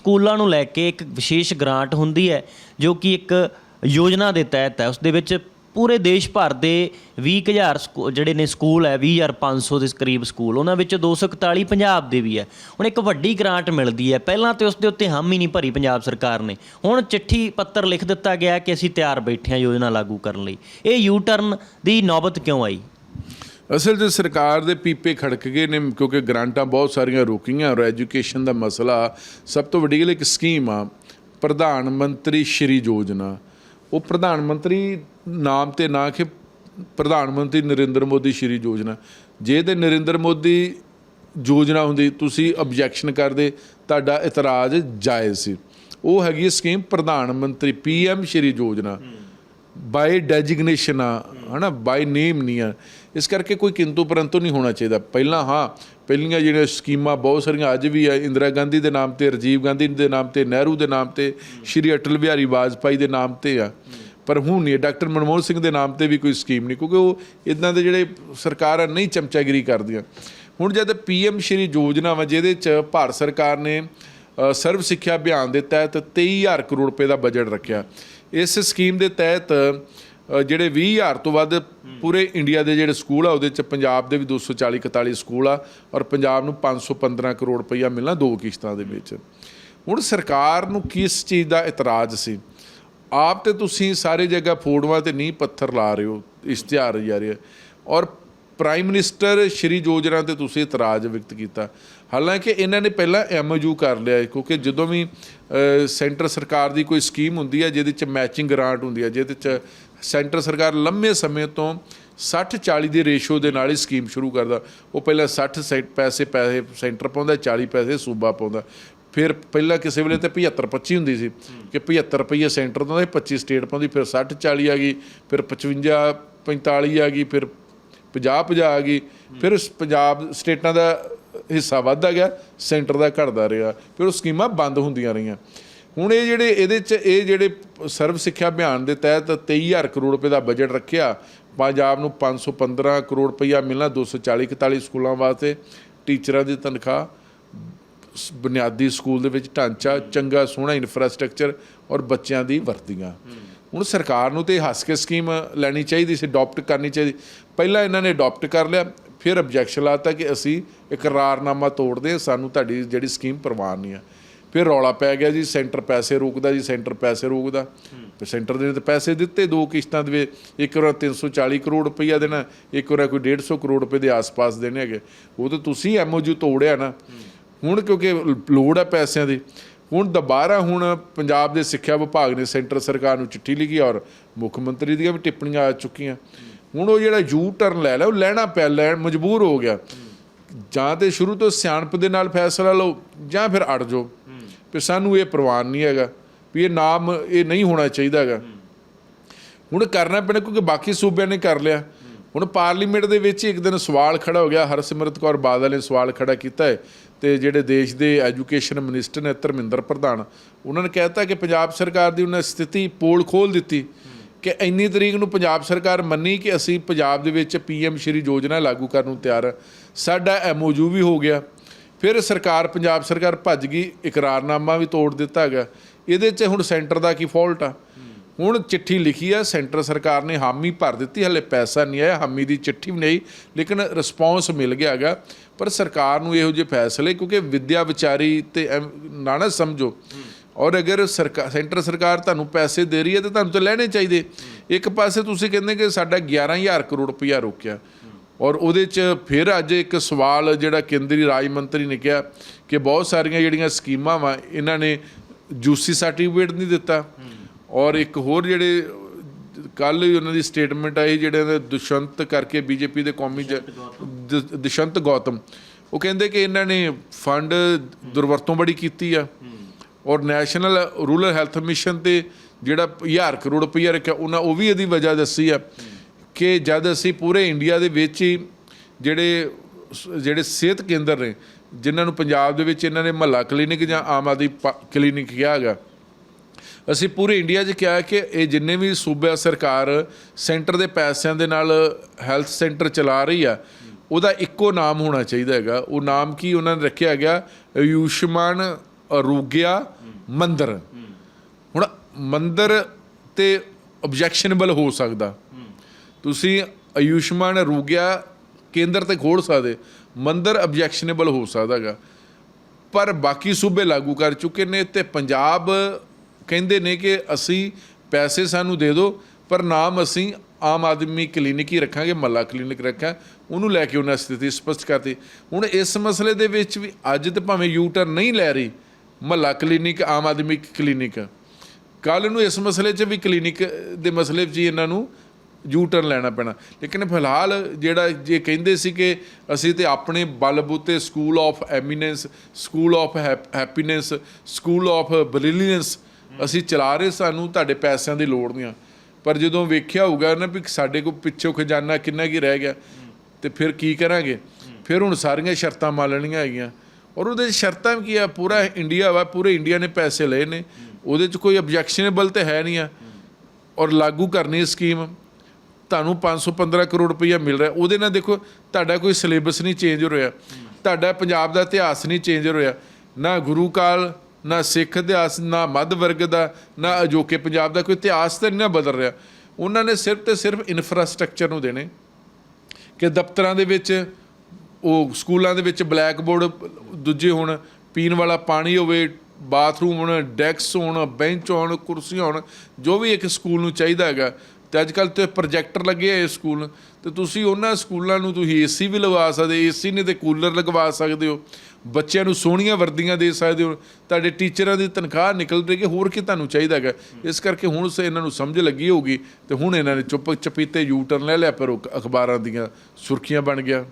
ਸਕੂਲਾਂ ਨੂੰ ਲੈ ਕੇ ਇੱਕ ਵਿਸ਼ੇਸ਼ ਗ੍ਰਾਂਟ ਹੁੰਦੀ ਹੈ, ਜੋ ਕਿ ਇੱਕ ਯੋਜਨਾ ਦੇ ਤਹਿਤ ਹੈ। ਉਸ ਦੇ ਵਿੱਚ ਪੂਰੇ ਦੇਸ਼ ਭਰ ਦੇ 20000 ਸਕੂ- ਜਿਹੜੇ ਨੇ ਸਕੂਲ ਹੈ 20500 ਦੇ ਕਰੀਬ ਸਕੂਲ, ਉਹਨਾਂ ਵਿੱਚ 241 ਪੰਜਾਬ ਦੇ ਵੀ ਹੈ। ਹੁਣ ਇੱਕ ਵੱਡੀ ਗ੍ਰਾਂਟ ਮਿਲਦੀ ਹੈ। ਪਹਿਲਾਂ ਤੇ ਉਸ ਦੇ ਉੱਤੇ ਹਮ ਹੀ ਨਹੀਂ ਭਰੀ ਪੰਜਾਬ ਸਰਕਾਰ ਨੇ। ਹੁਣ ਚਿੱਠੀ ਪੱਤਰ ਲਿਖ ਦਿੱਤਾ ਗਿਆ ਕਿ ਅਸੀਂ ਤਿਆਰ ਬੈਠੇ ਹਾਂ ਯੋਜਨਾ ਲਾਗੂ ਕਰਨ ਲਈ। ਇਹ ਯੂ ਟਰਨ ਦੀ ਨੌਬਤ ਕਿਉਂ ਆਈ? ਅਸਲ 'ਚ ਸਰਕਾਰ ਦੇ ਪੀਪੇ ਖੜਕ ਗਏ ਨੇ ਕਿਉਂਕਿ ਗ੍ਰਾਂਟਾਂ ਬਹੁਤ ਸਾਰੀਆਂ ਰੁਕੀਆਂ ਔਰ ਐਜੂਕੇਸ਼ਨ ਦਾ ਮਸਲਾ ਸਭ ਤੋਂ ਵੱਡੀ ਗੱਲ ਇੱਕ ਸਕੀਮ ਆ, ਪ੍ਰਧਾਨ ਮੰਤਰੀ ਸ਼੍ਰੀ ਯੋਜਨਾ। ਉਹ ਪ੍ਰਧਾਨ ਮੰਤਰੀ ਨਾਮ ਤੇ ਨਾ ਕਿ ਪ੍ਰਧਾਨ ਮੰਤਰੀ ਨਰਿੰਦਰ ਮੋਦੀ ਸ਼੍ਰੀ ਯੋਜਨਾ। ਜੇ ਤੇ ਨਰਿੰਦਰ ਮੋਦੀ ਯੋਜਨਾ ਹੁੰਦੀ, ਤੁਸੀਂ ਆਬਜੈਕਸ਼ਨ ਕਰਦੇ, ਤੁਹਾਡਾ ਇਤਰਾਜ਼ ਜਾਇਜ਼ ਸੀ। ਉਹ ਹੈਗੀ ਸਕੀਮ ਪ੍ਰਧਾਨ ਮੰਤਰੀ ਪੀਐਮ ਸ਼੍ਰੀ ਯੋਜਨਾ। ਬਾਈ ਡੈਜਿਗਨੇਸ਼ਨ ਆ, ਹਨਾ? ਬਾਈ ਨੇਮ ਨਹੀਂ ਆ। ਇਸ ਕਰਕੇ ਕੋਈ ਕਿੰਤੂ ਪਰੰਤੂ ਨਹੀਂ ਹੋਣਾ ਚਾਹੀਦਾ। ਪਹਿਲਾਂ ਹਾਂ, ਪਹਿਲੀਆਂ ਜਿਹੜੀਆਂ ਸਕੀਮਾਂ ਬਹੁਤ ਸਾਰੀਆਂ ਅੱਜ ਵੀ ਆ, ਇੰਦਰਾ ਗਾਂਧੀ ਦੇ ਨਾਮ ਤੇ, ਰਾਜੀਵ ਗਾਂਧੀ ਦੇ ਨਾਮ ਤੇ, ਨਹਿਰੂ ਦੇ ਨਾਮ ਤੇ, ਸ਼੍ਰੀ ਅਟਲ ਬਿਹਾਰੀ ਵਾਜਪਾਈ ਦੇ ਨਾਮ ਤੇ ਆ। ਪਰ ਹੁਣ ਨਹੀਂ, ਡਾਕਟਰ ਮਨਮੋਹਨ ਸਿੰਘ ਦੇ ਨਾਮ ਤੇ ਵੀ ਕੋਈ ਸਕੀਮ ਨਹੀਂ, ਕਿਉਂਕਿ ਉਹ ਇਦਾਂ ਦੇ ਜਿਹੜੇ ਸਰਕਾਰਾਂ ਨਹੀਂ ਚਮਚਾਗਿਰੀ ਕਰਦੀਆਂ। ਹੁਣ ਜਦ ਪੀਐਮ ਸ਼੍ਰੀ ਯੋਜਨਾ ਵਾ, ਜਿਹਦੇ ਚ ਭਾਰਤ ਸਰਕਾਰ ਨੇ ਸਰਵ ਸਿੱਖਿਆ ਅਭਿਆਨ ਦੇ ਤਹਿਤ 23000 ਕਰੋੜ ਰੁਪਏ ਦਾ ਬਜਟ ਰੱਖਿਆ। ਇਸ ਸਕੀਮ ਦੇ ਤਹਿਤ ਅ, ਜਿਹੜੇ 20000 ਤੋਂ ਵੱਧ ਪੂਰੇ ਇੰਡੀਆ ਦੇ ਜਿਹੜੇ ਸਕੂਲ ਆ ਉਹਦੇ ਚ ਪੰਜਾਬ ਦੇ ਵੀ 240 41 ਸਕੂਲ ਆ ਔਰ ਪੰਜਾਬ ਨੂੰ 515 ਕਰੋੜ ਰੁਪਈਆ ਮਿਲਣਾ ਦੋ ਕਿਸ਼ਤਾਂ ਦੇ ਵਿੱਚ। ਹੁਣ ਸਰਕਾਰ ਨੂੰ ਕਿਸ ਚੀਜ਼ ਦਾ ਇਤਰਾਜ਼ ਸੀ? ਆਪ ਤੇ ਤੁਸੀਂ ਸਾਰੇ ਜਗ੍ਹਾ ਫੋੜਵਾ ਤੇ ਨਹੀਂ ਪੱਥਰ ਲਾ ਰਹੇ ਹੋ ਇਸ਼ਤਿਹਾਰ ਜਾਰੀ ਹੈ ਔਰ ਪ੍ਰਾਈਮ ਮਿਨਿਸਟਰ ਸ਼੍ਰੀ ਯੋਜਨਾ ਤੇ ਤੁਸੀਂ ਇਤਰਾਜ਼ ਵਿਅਕਤ ਕੀਤਾ। ਹਾਲਾਂਕਿ ਇਹਨਾਂ ਨੇ ਪਹਿਲਾਂ ਐਮਓਯੂ ਕਰ ਲਿਆ ਕਿਉਂਕਿ ਜਦੋਂ ਵੀ ਸੈਂਟਰ ਸਰਕਾਰ ਦੀ ਕੋਈ ਸਕੀਮ ਹੁੰਦੀ ਹੈ, ਜਿਹਦੇ ਚ ਮੈਚਿੰਗ ਗ੍ਰਾਂਟ ਹੁੰਦੀ ਹੈ, ਜਿਹਦੇ ਚ ਸੈਂਟਰ ਸਰਕਾਰ ਲੰਮੇ ਸਮੇਂ ਤੋਂ 60 40 ਦੇ ਰੇਸ਼ੋ ਦੇ ਨਾਲ ਹੀ ਸਕੀਮ ਸ਼ੁਰੂ ਕਰਦਾ। ਉਹ ਪਹਿਲਾਂ 60 ਸੈਂਟ ਪੈਸੇ ਪੈਸੇ ਸੈਂਟਰ ਪਾਉਂਦਾ 40 ਪੈਸੇ ਸੂਬਾ ਪਾਉਂਦਾ। ਫਿਰ ਪਹਿਲਾਂ ਕਿਸੇ ਵੇਲੇ ਤੇ 75 25 ਹੁੰਦੀ ਸੀ, ਕਿ 75 ਰੁਪਏ ਸੈਂਟਰ ਤੋਂ 25 ਸਟੇਟ ਪਾਉਂਦੀ, ਫਿਰ 60 40 ਆ ਗਈ, ਫਿਰ 55 45 ਆ ਗਈ, ਫਿਰ 50 50 ਆ ਗਈ, ਫਿਰ ਸ- ਪੰਜਾਬ ਸਟੇਟਾਂ ਦਾ ਹਿੱਸਾ ਵੱਧਦਾ ਗਿਆ, ਸੈਂਟਰ ਦਾ ਘਟਦਾ ਰਿਹਾ, ਫਿਰ ਉਹ ਸਕੀਮਾਂ ਬੰਦ ਹੁੰਦੀਆਂ ਰਹੀਆਂ। ਹੁਣ ਇਹ ਜਿਹੜੇ, ਇਹਦੇ ਚ ਇਹ ਜਿਹੜੇ ਸਰਵ ਸਿੱਖਿਆ ਅਭਿਆਨ ਦੇ ਤਹਿਤ 23000 ਕਰੋੜ ਰੁਪਏ ਦਾ ਬਜਟ ਰੱਖਿਆ, ਪੰਜਾਬ ਨੂੰ 515 ਕਰੋੜ ਰੁਪਈਆ ਮਿਲਣਾ 240 41 ਸਕੂਲਾਂ ਵਾਸਤੇ, ਟੀਚਰਾਂ ਦੀ ਤਨਖਾਹ ਬੁਨਿਆਦੀ ਸਕੂਲ ਦੇ ਵਿੱਚ ਢਾਂਚਾ ਚੰਗਾ ਸੋਹਣਾ ਇਨਫਰਾਸਟ੍ਰਕਚਰ ਔਰ ਬੱਚਿਆਂ ਦੀ ਵਰਦੀਆਂ। ਹੁਣ ਸਰਕਾਰ ਨੂੰ ਤੇ ਹੱਸ ਕੇ ਸਕੀਮ ਲੈਣੀ ਚਾਹੀਦੀ ਸੀ ਅਡਾਪਟ ਕਰਨੀ ਚਾਹੀਦੀ। ਪਹਿਲਾਂ ਇਹਨਾਂ ਨੇ ਅਡਾਪਟ ਕਰ ਲਿਆ ਫਿਰ ਆਬਜੈਕਸ਼ਨ ਲਾਤਾ ਕਿ ਅਸੀਂ ਇਕਰਾਰਨਾਮਾ ਤੋੜਦੇ ਹਾਂ, ਸਾਨੂੰ ਤੁਹਾਡੀ ਜਿਹੜੀ ਸਕੀਮ ਪ੍ਰਵਾਨ ਨਹੀਂ ਆ। ਫਿਰ ਰੌਲਾ ਪੈ ਗਿਆ ਜੀ ਸੈਂਟਰ ਪੈਸੇ ਰੋਕਦਾ ਜੀ ਸੈਂਟਰ ਪੈਸੇ ਰੋਕਦਾ। ਤੇ ਸੈਂਟਰ ਦੇ ਨੇ ਤਾਂ ਪੈਸੇ ਦਿੱਤੇ ਦੋ ਕਿਸ਼ਤਾਂ ਦੇ ਵਿੱਚ ਇੱਕ ਵਾਰ 340 ਕਰੋੜ ਰੁਪਈਆ ਦੇਣਾ ਇੱਕ ਵਾਰ ਕੋਈ 150 ਕਰੋੜ ਰੁਪਏ ਦੇ ਆਸ-ਪਾਸ ਦੇਣੇ ਹੈਗੇ। ਉਹ ਤਾਂ ਤੁਸੀਂ ਐਮਓਯੂ ਤੋੜਿਆ ਨਾ। ਹੁਣ ਕਿਉਂਕਿ ਲੋੜ ਹੈ ਪੈਸਿਆਂ ਦੀ, ਹੁਣ ਦੁਬਾਰਾ ਹੁਣ ਪੰਜਾਬ ਦੇ ਸਿੱਖਿਆ ਵਿਭਾਗ ਨੇ ਸੈਂਟਰ ਸਰਕਾਰ ਨੂੰ ਚਿੱਠੀ ਲਿਖੀ ਔਰ ਮੁੱਖ ਮੰਤਰੀ ਦੀਆਂ ਵੀ ਟਿੱਪਣੀਆਂ ਆ ਚੁੱਕੀਆਂ। ਹੁਣ ਉਹ ਜਿਹੜਾ ਯੂ ਟਰਨ ਲੈ ਲਿਆ, ਉਹ ਲੈਣਾ ਪਿਆ, ਲੈਣ ਮਜਬੂਰ ਹੋ ਗਿਆ। ਜਾਂ ਤੇ ਸ਼ੁਰੂ ਤੋਂ ਸਿਆਣਪ ਦੇ ਨਾਲ ਫੈਸਲਾ ਲਓ, ਜਾਂ ਫਿਰ ਅੜ ਜਾਓ। ਵੀ ਸਾਨੂੰ ਇਹ ਪ੍ਰਵਾਨ ਨਹੀਂ ਹੈਗਾ, ਵੀ ਇਹ ਨਾਮ ਇਹ ਨਹੀਂ ਹੋਣਾ ਚਾਹੀਦਾ ਹੈਗਾ। ਹੁਣ ਕਰਨਾ ਪੈਣਾ ਕਿਉਂਕਿ ਬਾਕੀ ਸੂਬਿਆਂ ਨੇ ਕਰ ਲਿਆ। ਹੁਣ ਪਾਰਲੀਮੈਂਟ ਦੇ ਵਿੱਚ ਇੱਕ ਦਿਨ ਸਵਾਲ ਖੜਾ ਹੋ ਗਿਆ, ਹਰਸਿਮਰਤ ਕੌਰ ਬਾਦਲ ਨੇ ਸਵਾਲ ਖੜਾ ਕੀਤਾ ਹੈ। ਤੇ ਜਿਹੜੇ ਦੇਸ਼ ਦੇ ਐਜੂਕੇਸ਼ਨ ਮਿਨਿਸਟਰ ਨੇ ਧਰਮਿੰਦਰ ਪ੍ਰਧਾਨ, ਉਹਨਾਂ ਨੇ ਕਹਿਤਾ ਕਿ ਪੰਜਾਬ ਸਰਕਾਰ ਦੀ ਉਹਨੇ ਸਥਿਤੀ ਪੋਲ ਖੋਲ ਦਿੱਤੀ ਕਿ ਇੰਨੀ ਤਰੀਕ ਨੂੰ ਪੰਜਾਬ ਸਰਕਾਰ ਮੰਨੀ ਕਿ ਅਸੀਂ ਪੰਜਾਬ ਦੇ ਵਿੱਚ ਪੀਐਮ ਸ਼੍ਰੀ ਯੋਜਨਾ ਲਾਗੂ ਕਰਨ ਨੂੰ ਤਿਆਰ ਹੈ ਸਾਡਾ ਐਮਓਯੂ ਵੀ ਹੋ ਗਿਆ। ਫਿਰ ਸਰਕਾਰ, ਪੰਜਾਬ ਸਰਕਾਰ ਭੱਜ ਗਈ, ਇਕਰਾਰਨਾਮਾ ਵੀ ਤੋੜ ਦਿੱਤਾ ਹੈਗਾ ਇਹਦੇ 'ਚ ਹੁਣ ਸੈਂਟਰ ਦਾ ਕੀ ਫਾਲਟ ਆ? ਹੁਣ ਚਿੱਠੀ ਲਿਖੀ ਆ ਸੈਂਟਰ ਸਰਕਾਰ ਨੇ ਹਾਮੀ ਭਰ ਦਿੱਤੀ, ਹਲੇ ਪੈਸਾ ਨਹੀਂ ਆਇਆ, ਹਾਮੀ ਦੀ ਚਿੱਠੀ ਵੀ ਨਹੀਂ ਲੇਕਿਨ ਰਿਸਪੌਂਸ ਮਿਲ ਗਿਆ ਹੈਗਾ। ਪਰ ਸਰਕਾਰ ਨੂੰ ਇਹੋ ਜਿਹੇ ਫੈਸਲੇ, ਕਿਉਂਕਿ ਵਿਦਿਆ ਵਿਚਾਰੀ ਤੇ ਐਮ- ਨਾ ਨਾ ਸਮਝੋ, ਔਰ ਅਗਰ ਸਰਕਾਰ ਸੈਂਟਰ ਸਰਕਾਰ ਤੁਹਾਨੂੰ ਪੈਸੇ ਦੇ ਰਹੀ ਹੈ, ਤਾਂ ਤੁਹਾਨੂੰ ਤਾਂ ਲੈਣੇ ਚਾਹੀਦੇ। ਇੱਕ ਪਾਸੇ ਤੁਸੀਂ ਕਹਿੰਦੇ ਕਿ ਸਾਡਾ 11000 ਕਰੋੜ ਰੁਪਇਆ ਰੋਕਿਆ, ਔਰ ਉਹਦੇ ਚ ਫਿਰ ਅੱਜ ਇੱਕ ਸਵਾਲ ਜਿਹੜਾ ਕੇਂਦਰੀ ਰਾਜ ਮੰਤਰੀ ਨੇ ਕਿਹਾ ਕਿ ਬਹੁਤ ਸਾਰੀਆਂ ਜਿਹੜੀਆਂ ਸਕੀਮਾਂ ਵਾ, ਇਹਨਾਂ ਨੇ ਜੂਸੀ ਸਰਟੀਫਿਕੇਟ ਨਹੀਂ ਦਿੱਤਾ। ਔਰ ਇੱਕ ਹੋਰ ਜਿਹੜੇ ਕੱਲ ਹੀ ਉਹਨਾਂ ਦੀ ਸਟੇਟਮੈਂਟ ਆਈ ਜਿਹੜੇ ਨੇ ਦੁਸ਼ੰਤ ਕਰਕੇ ਬੀਜੇਪੀ ਦੇ ਕੌਮੀ ਦ- ਦੁਸ਼ੰਤ ਗੌਤਮ। ਉਹ ਕਹਿੰਦੇ ਕਿ ਇਹਨਾਂ ਨੇ ਫੰਡ ਦੁਰਵਰਤੋਂ ਬੜੀ ਕੀਤੀ ਆ। ਔਰ ਨੈਸ਼ਨਲ ਰੂਰਲ ਹੈਲਥ ਮਿਸ਼ਨ ਤੇ ਜਿਹੜਾ 1000 ਕਰੋੜ ਰੁਪਈਆ ਰੱਖਿਆ ਉਹਨਾਂ ਉਹ ਵੀ ਇਹਦੀ ਵਜ੍ਹਾ ਦੱਸੀ ਆ ਕਿ ਜਦ ਅਸੀਂ ਪੂਰੇ ਇੰਡੀਆ ਦੇ ਵਿੱਚ ਹੀ ਜਿਹੜੇ ਜਿਹੜੇ ਸਿਹਤ ਕੇਂਦਰ ਨੇ ਜਿਨ੍ਹਾਂ ਨੂੰ ਪੰਜਾਬ ਦੇ ਵਿੱਚ ਇਹਨਾਂ ਨੇ ਮਹੱਲਾ ਕਲੀਨਿਕ ਜਾਂ ਆਮ ਆਦਮੀ ਕਲੀਨਿਕ ਕਿਹਾ ਹੈਗਾ ਅਸੀਂ ਪੂਰੇ ਇੰਡੀਆ 'ਚ ਕਿਹਾ ਕਿ ਇਹ ਜਿੰਨੇ ਵੀ ਸੂਬਾ ਸਰਕਾਰ ਸੈਂਟਰ ਦੇ ਪੈਸਿਆਂ ਦੇ ਨਾਲ ਹੈਲਥ ਸੈਂਟਰ ਚਲਾ ਰਹੀ ਆ, ਉਹਦਾ ਇੱਕੋ ਨਾਮ ਹੋਣਾ ਚਾਹੀਦਾ ਹੈਗਾ। ਉਹ ਨਾਮ ਕੀ ਉਹਨਾਂ ਨੇ ਰੱਖਿਆ ਗਿਆ ਆਯੁਸ਼ਮਾਨ ਅਰੋਗਿਆ ਮੰਦਰ। ਹੁਣ ਮੰਦਰ ਤੇ ਆਬਜੈਕਸ਼ਨੇਬਲ ਹੋ ਸਕਦਾ। ਤੁਸੀਂ ਆਯੁਸ਼ਮਾਨ ਅਰੋਗਿਆ ਕੇਂਦਰ ਤੇ ਖੋਲ ਸਕਦੇ, ਮੰਦਰ ਆਬਜੈਕਸ਼ਨੇਬਲ ਹੋ ਸਕਦਾਗਾ ਪਰ ਬਾਕੀ ਸੂਬੇ ਲਾਗੂ ਕਰ ਚੁੱਕੇ ਨੇ ਤੇ ਪੰਜਾਬ ਕਹਿੰਦੇ ਨੇ ਕਿ ਅਸੀਂ ਪੈਸੇ ਸਾਨੂੰ ਦੇ ਦਿਓ, ਪਰ ਨਾਮ ਅਸੀਂ ਆਮ ਆਦਮੀ ਕਲੀਨਿਕ ਹੀ ਰੱਖਾਂਗੇ ਮੱਲਾ ਕਲੀਨਿਕ ਰੱਖਾਂ। ਉਹਨੂੰ ਲੈ ਕੇ ਉਹਨਾਂ ਸਥਿਤੀ ਸਪਸ਼ਟ ਕਰਤੀ। ਹੁਣ ਇਸ ਮਸਲੇ ਦੇ ਵਿੱਚ ਵੀ ਅੱਜ ਤੇ ਭਾਵੇਂ ਯੂ ਟਰਨ ਨਹੀਂ ਲੈ ਰਹੀ ਮੱਲਾ ਕਲੀਨਿਕ, ਆਮ ਆਦਮੀ ਕਲੀਨਿਕ। ਕੱਲ ਨੂੰ ਇਸ ਮਸਲੇ 'ਚ ਵੀ ਕਲੀਨਿਕ ਦੇ ਮਸਲੇ 'ਚ ਹੀ ਇਹਨਾਂ ਨੂੰ ਯੂ ਟਰਨ ਲੈਣਾ ਪੈਣਾ। ਲੇਕਿਨ ਫਿਲਹਾਲ ਜਿਹੜਾ ਜੇ ਕਹਿੰਦੇ ਸੀ ਕਿ ਅਸੀਂ ਤੇ ਆਪਣੇ ਬਲਬੂਤੇ school of eminence school of happiness school of brilliance ਅਸੀਂ ਚਲਾ ਰਹੇ, ਸਾਨੂੰ ਤੁਹਾਡੇ ਪੈਸਿਆਂ ਦੀ ਲੋੜ ਨਹੀਂ ਆ। ਪਰ ਜਦੋਂ ਵੇਖਿਆ ਹੋਊਗਾ ਨਾ ਵੀ ਸਾਡੇ ਕੋਲ ਪਿੱਛੋਂ ਖਜ਼ਾਨਾ ਕਿੰਨਾ ਕੀ ਰਹਿ ਗਿਆ, ਤੇ ਫਿਰ ਕੀ ਕਰਾਂਗੇ? ਫਿਰ ਹੁਣ ਸਾਰੀਆਂ ਸ਼ਰਤਾਂ ਮੰਨਣੀਆਂ ਹੈਗੀਆਂ। ਔਰ ਉਹਦੇ 'ਚ ਸ਼ਰਤਾਂ ਵੀ ਕੀ ਆ? ਪੂਰਾ ਇੰਡੀਆ ਵਾ, ਪੂਰੇ ਇੰਡੀਆ ਨੇ ਪੈਸੇ ਲਏ ਨੇ। ਉਹਦੇ 'ਚ ਕੋਈ ਆਬਜੈਕਸ਼ਨੇਬਲ ਤੇ ਹੈ ਨਹੀਂ ਆ। ਔਰ ਲਾਗੂ ਕਰਨੀ ਸਕੀਮ। ਤੁਹਾਨੂੰ 515 ਕਰੋੜ ਰੁਪਈਆ ਮਿਲ ਰਿਹਾ। ਉਹਦੇ ਨਾਲ ਦੇਖੋ, ਤੁਹਾਡਾ ਕੋਈ ਸਿਲੇਬਸ ਨਹੀਂ ਚੇਂਜ ਹੋ ਰਿਹਾ। ਤੁਹਾਡਾ ਪੰਜਾਬ ਦਾ ਇਤਿਹਾਸ ਨਹੀਂ ਚੇਂਜ ਹੋ ਰਿਹਾ। ਨਾ ਗੁਰੂ ਕਾਲ ਨਾ ਸਿੱਖ ਇਤਿਹਾਸ, ਨਾ ਮੱਧ ਵਰਗ ਦਾ, ਨਾ ਅਜੋਕੇ ਪੰਜਾਬ ਦਾ ਕੋਈ ਇਤਿਹਾਸ ਤਾਂ ਨਹੀਂ ਬਦਲ ਰਿਹਾ। ਉਹਨਾਂ ਨੇ ਸਿਰਫ ਤੇ ਸਿਰਫ ਇਨਫਰਾਸਟ੍ਰਕਚਰ ਨੂੰ ਦੇਣੇ। ਕਿ ਦਫ਼ਤਰਾਂ ਦੇ ਵਿੱਚ, ਉਹ ਸਕੂਲਾਂ ਦੇ ਵਿੱਚ ਬਲੈਕ ਬੋਰਡ ਦੂਜੇ ਹੋਣ, ਪੀਣ ਵਾਲਾ ਪਾਣੀ ਹੋਵੇ ਬਾਥਰੂਮ ਹੋਣ ਡੈਕਸ ਹੋਣ ਬੈਂਚ ਹੋਣ, ਕੁਰਸੀਆਂ ਹੋਣ, ਜੋ ਵੀ ਇੱਕ ਸਕੂਲ ਨੂੰ ਚਾਹੀਦਾ ਹੈਗਾ। ਤੇ ਅੱਜ ਕੱਲ ਤੇ ਪ੍ਰੋਜੈਕਟਰ ਲੱਗੇ ਹੋਏ ਸਕੂਲ। ਤੇ ਤੁਸੀਂ ਉਹਨਾਂ ਸਕੂਲਾਂ ਨੂੰ ਤੁਸੀਂ ਏਸੀ ਵੀ ਲਗਵਾ ਸਕਦੇ ਏਸੀ ਨਹੀਂ ਤੇ ਕੂਲਰ ਲਗਵਾ ਸਕਦੇ ਹੋ। ਬੱਚਿਆਂ ਨੂੰ ਸੋਹਣੀਆਂ ਵਰਦੀਆਂ ਦੇ ਸਕਦੇ ਹੋ, ਤੁਹਾਡੇ ਟੀਚਰਾਂ ਦੀ ਤਨਖਾਹ ਨਿਕਲ ਰਹੀ ਕਿ ਹੋਰ ਕੀ ਤੁਹਾਨੂੰ ਚਾਹੀਦਾ ਹੈਗਾ? ਇਸ ਕਰਕੇ ਹੁਣ ਸੇ ਇਹਨਾਂ ਨੂੰ ਸਮਝ ਲੱਗੀ ਹੋਊਗੀ ਤੇ ਹੁਣ ਇਹਨਾਂ ਨੇ ਚੁੱਪ ਚਪੀਤੇ ਯੂ ਟਰਨ ਲੈ ਲਿਆ, ਪਰ ਉਹ ਅਖਬਾਰਾਂ ਦੀਆਂ ਸੁਰਖੀਆਂ ਬਣ ਗਿਆ।